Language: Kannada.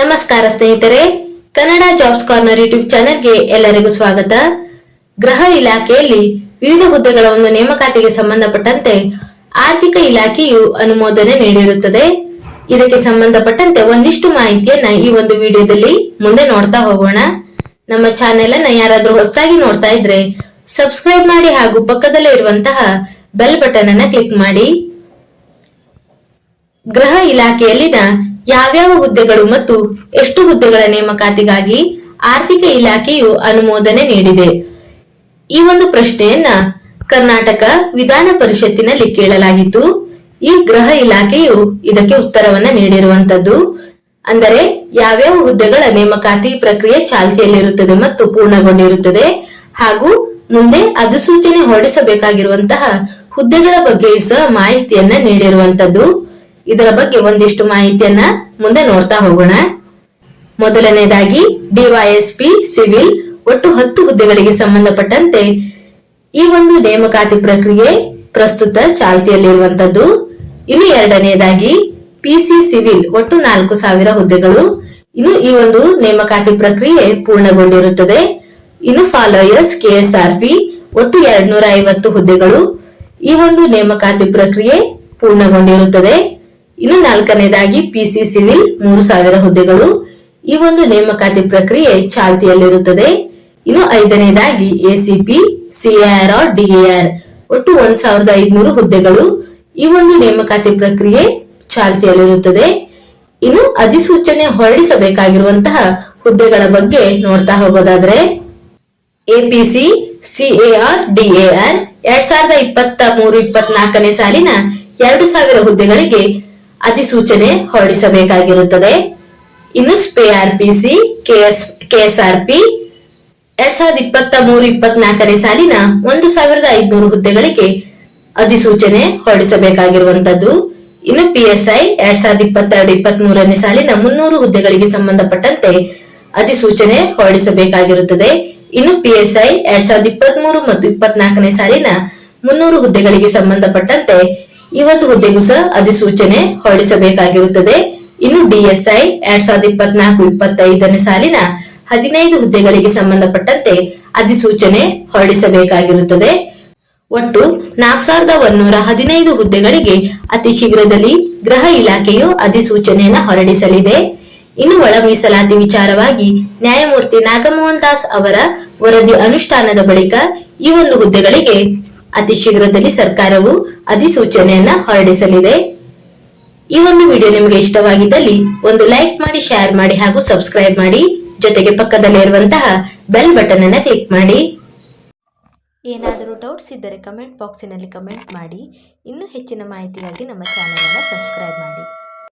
ನಮಸ್ಕಾರ ಸ್ನೇಹಿತರೆ, ಕನ್ನಡ ಜಾಬ್ಸ್ ಕಾರ್ನರ್ ಯೂಟ್ಯೂಬ್ ಚಾನೆಲ್ಗೆ ಎಲ್ಲರಿಗೂ ಸ್ವಾಗತ. ಗೃಹ ಇಲಾಖೆಯಲ್ಲಿ ವಿವಿಧ ಹುದ್ದೆಗಳ ಒಂದು ನೇಮಕಾತಿಗೆ ಸಂಬಂಧಪಟ್ಟಂತೆ ಆರ್ಥಿಕ ಇಲಾಖೆಯು ಅನುಮೋದನೆ ನೀಡಿರುತ್ತದೆ. ಇದಕ್ಕೆ ಸಂಬಂಧಪಟ್ಟಂತೆ ಒಂದಿಷ್ಟು ಮಾಹಿತಿಯನ್ನ ಈ ಒಂದು ವಿಡಿಯೋದಲ್ಲಿ ಮುಂದೆ ನೋಡ್ತಾ ಹೋಗೋಣ. ನಮ್ಮ ಚಾನೆಲ್ ಅನ್ನ ಯಾರಾದ್ರೂ ಹೊಸದಾಗಿ ನೋಡ್ತಾ ಇದ್ರೆ ಸಬ್ಸ್ಕ್ರೈಬ್ ಮಾಡಿ ಹಾಗೂ ಪಕ್ಕದಲ್ಲೇ ಇರುವಂತಹ ಬೆಲ್ ಬಟನ್ ಅನ್ನ ಕ್ಲಿಕ್ ಮಾಡಿ. ಗೃಹ ಇಲಾಖೆಯಲ್ಲಿನ ಯಾವ್ಯಾವ ಹುದ್ದೆಗಳು ಮತ್ತು ಎಷ್ಟು ಹುದ್ದೆಗಳ ನೇಮಕಾತಿಗಾಗಿ ಆರ್ಥಿಕ ಇಲಾಖೆಯು ಅನುಮೋದನೆ ನೀಡಿದೆ? ಈ ಒಂದು ಪ್ರಶ್ನೆಯನ್ನ ಕರ್ನಾಟಕ ವಿಧಾನ ಪರಿಷತ್ತಿನಲ್ಲಿ ಕೇಳಲಾಗಿತ್ತು. ಈ ಗೃಹ ಇಲಾಖೆಯು ಇದಕ್ಕೆ ಉತ್ತರವನ್ನ ನೀಡಿರುವಂತದ್ದು, ಅಂದರೆ ಯಾವ್ಯಾವ ಹುದ್ದೆಗಳ ನೇಮಕಾತಿ ಪ್ರಕ್ರಿಯೆ ಚಾಲ್ತಿಯಲ್ಲಿರುತ್ತದೆ ಮತ್ತು ಪೂರ್ಣಗೊಂಡಿರುತ್ತದೆ, ಹಾಗೂ ಮುಂದೆ ಅಧಿಸೂಚನೆ ಹೊರಡಿಸಬೇಕಾಗಿರುವಂತಹ ಹುದ್ದೆಗಳ ಬಗ್ಗೆ ಸಹ ಮಾಹಿತಿಯನ್ನ ನೀಡಿರುವಂತದ್ದು. ಇದರ ಬಗ್ಗೆ ಒಂದಿಷ್ಟು ಮಾಹಿತಿಯನ್ನ ಮುಂದೆ ನೋಡ್ತಾ ಹೋಗೋಣ. ಮೊದಲನೇದಾಗಿ ಡಿವೈಎಸ್ಪಿ ಸಿವಿಲ್, ಒಟ್ಟು ಹತ್ತು ಹುದ್ದೆಗಳಿಗೆ ಸಂಬಂಧಪಟ್ಟಂತೆ ಈ ಒಂದು ನೇಮಕಾತಿ ಪ್ರಕ್ರಿಯೆ ಪ್ರಸ್ತುತ ಚಾಲ್ತಿಯಲ್ಲಿರುವಂತದ್ದು. ಇನ್ನು ಎರಡನೆಯದಾಗಿ ಪಿಸಿ ಸಿವಿಲ್, ಒಟ್ಟು ನಾಲ್ಕು ಸಾವಿರ ಹುದ್ದೆಗಳು. ಇನ್ನು ಈ ಒಂದು ನೇಮಕಾತಿ ಪ್ರಕ್ರಿಯೆ ಪೂರ್ಣಗೊಂಡಿರುತ್ತದೆ. ಇನ್ನು ಫಾಲೋಯರ್ಸ್ ಕೆಎಸ್ಆರ್ಪಿ ಒಟ್ಟು ಎರಡ್ನೂರ ಐವತ್ತು ಹುದ್ದೆಗಳು ಈ ಒಂದು ನೇಮಕಾತಿ ಪ್ರಕ್ರಿಯೆ ಪೂರ್ಣಗೊಂಡಿರುತ್ತದೆ. ಇನ್ನು ನಾಲ್ಕನೇದಾಗಿ ಪಿಸಿ ಸಿವಿಲ್ ಮೂರು ಸಾವಿರ ಹುದ್ದೆಗಳು. ಈ ಒಂದು ನೇಮಕಾತಿ ಪ್ರಕ್ರಿಯೆ ಚಾಲ್ತಿಯಲ್ಲಿರುತ್ತದೆ. ಇನ್ನು ಐದನೇದಾಗಿ ಎಸಿಪಿ ಸಿಆರ್ ಡಿಎಆರ್ ಒಟ್ಟು ಒಂದ್ ಸಾವಿರದ ಐದ್ನೂರು ಹುದ್ದೆಗಳು ಈ ಒಂದು ನೇಮಕಾತಿ ಪ್ರಕ್ರಿಯೆ ಚಾಲ್ತಿಯಲ್ಲಿರುತ್ತದೆ. ಇನ್ನು ಅಧಿಸೂಚನೆ ಹೊರಡಿಸಬೇಕಾಗಿರುವಂತಹ ಹುದ್ದೆಗಳ ಬಗ್ಗೆ ನೋಡ್ತಾ ಹೋಗೋದಾದ್ರೆ ಎಪಿಸಿ ಸಿಎಆರ್ ಡಿಎಆರ್ ಎರಡ್ ಸಾವಿರದ ಇಪ್ಪತ್ತ ಮೂರು, ಇಪ್ಪತ್ನಾಲ್ಕನೇ ಸಾಲಿನ ಎರಡು ಸಾವಿರ ಹುದ್ದೆಗಳಿಗೆ ಅಧಿಸೂಚನೆ ಹೊರಡಿಸಬೇಕಾಗಿರುತ್ತದೆ. ಇನ್ನು ಸ್ಪೆಆರ್ಪಿಸಿ ಕೆಎಸ್ ಕೆಎಸ್ಆರ್ಪಿ ಎರಡ್ ಸಾವಿರದ ಇಪ್ಪತ್ತ ಮೂರು ಇಪ್ಪತ್ನಾಲ್ಕನೇ ಸಾಲಿನ ಒಂದು ಸಾವಿರದ ಐದುನೂರು ಹುದ್ದೆಗಳಿಗೆ ಅಧಿಸೂಚನೆ ಹೊರಡಿಸಬೇಕಾಗಿರುವಂತದ್ದು ಇನ್ನು ಪಿಎಸ್ಐ ಎರಡ್ ಸಾವಿರದ ಇಪ್ಪತ್ತೆರಡು ಇಪ್ಪತ್ತ್ ಮೂರನೇ ಸಾಲಿನ ಮುನ್ನೂರು ಹುದ್ದೆಗಳಿಗೆ ಸಂಬಂಧಪಟ್ಟಂತೆ ಅಧಿಸೂಚನೆ ಹೊರಡಿಸಬೇಕಾಗಿರುತ್ತದೆ. ಇನ್ನು ಪಿಎಸ್ಐ ಎರಡ್ ಸಾವಿರದ ಇಪ್ಪತ್ತ್ ಮೂರು ಮತ್ತು ಇಪ್ಪತ್ನಾಲ್ಕನೇ ಸಾಲಿನ ಮುನ್ನೂರು ಹುದ್ದೆಗಳಿಗೆ ಸಂಬಂಧಪಟ್ಟಂತೆ ಒಂದು ಹುದ್ದೆಗೂ ಸಹ ಅಧಿಸೂಚನೆ ಹೊರಡಿಸಬೇಕಾಗಿರುತ್ತದೆ. ಇನ್ನು ಡಿಎಸ್ಐ ಎರಡ್ ಸಾವಿರದ ಇಪ್ಪತ್ನಾಲ್ಕು ಇಪ್ಪತ್ತೈದನೇ ಸಾಲಿನ ಹದಿನೈದು ಹುದ್ದೆಗಳಿಗೆ ಸಂಬಂಧಪಟ್ಟಂತೆ ಅಧಿಸೂಚನೆ ಹೊರಡಿಸಬೇಕಾಗಿರುತ್ತದೆ. ಒಟ್ಟು ನಾಲ್ಕು ಸಾವಿರದ ಒಂದೂರ ಹದಿನೈದು ಹುದ್ದೆಗಳಿಗೆ ಅತಿ ಶೀಘ್ರದಲ್ಲಿ ಗೃಹ ಇಲಾಖೆಯು ಅಧಿಸೂಚನೆಯನ್ನು ಹೊರಡಿಸಲಿದೆ. ಇನ್ನು ಒಳ ಮೀಸಲಾತಿ ವಿಚಾರವಾಗಿ ನ್ಯಾಯಮೂರ್ತಿ ನಾಗಮೋಹನ್ ದಾಸ್ ಅವರ ವರದಿ ಅನುಷ್ಠಾನದ ಬಳಿಕ ಈ ಒಂದು ಹುದ್ದೆಗಳಿಗೆ ಅತಿ ಶೀಘ್ರದಲ್ಲಿ ಸರ್ಕಾರವು ಅಧಿಸೂಚನೆಯನ್ನ ಹೊರಡಿಸಲಿದೆ. ಈ ಒಂದು ವಿಡಿಯೋ ನಿಮಗೆ ಇಷ್ಟವಾಗಿದ್ದಲ್ಲಿ ಒಂದು ಲೈಕ್ ಮಾಡಿ, ಶೇರ್ ಮಾಡಿ ಹಾಗೂ ಸಬ್ಸ್ಕ್ರೈಬ್ ಮಾಡಿ. ಜೊತೆಗೆ ಪಕ್ಕದಲ್ಲಿ ಇರುವಂತಹ ಬೆಲ್ ಬಟನ್ ಅನ್ನ ಕ್ಲಿಕ್ ಮಾಡಿ. ಏನಾದರೂ ಡೌಟ್ಸ್ ಇದ್ದರೆ ಕಮೆಂಟ್ ಬಾಕ್ಸಿನಲ್ಲಿ ಕಮೆಂಟ್ ಮಾಡಿ. ಇನ್ನೂ ಹೆಚ್ಚಿನ ಮಾಹಿತಿಗಾಗಿ ನಮ್ಮ ಚಾನೆಲ್ ಅನ್ನು ಸಬ್ಸ್ಕ್ರೈಬ್ ಮಾಡಿ.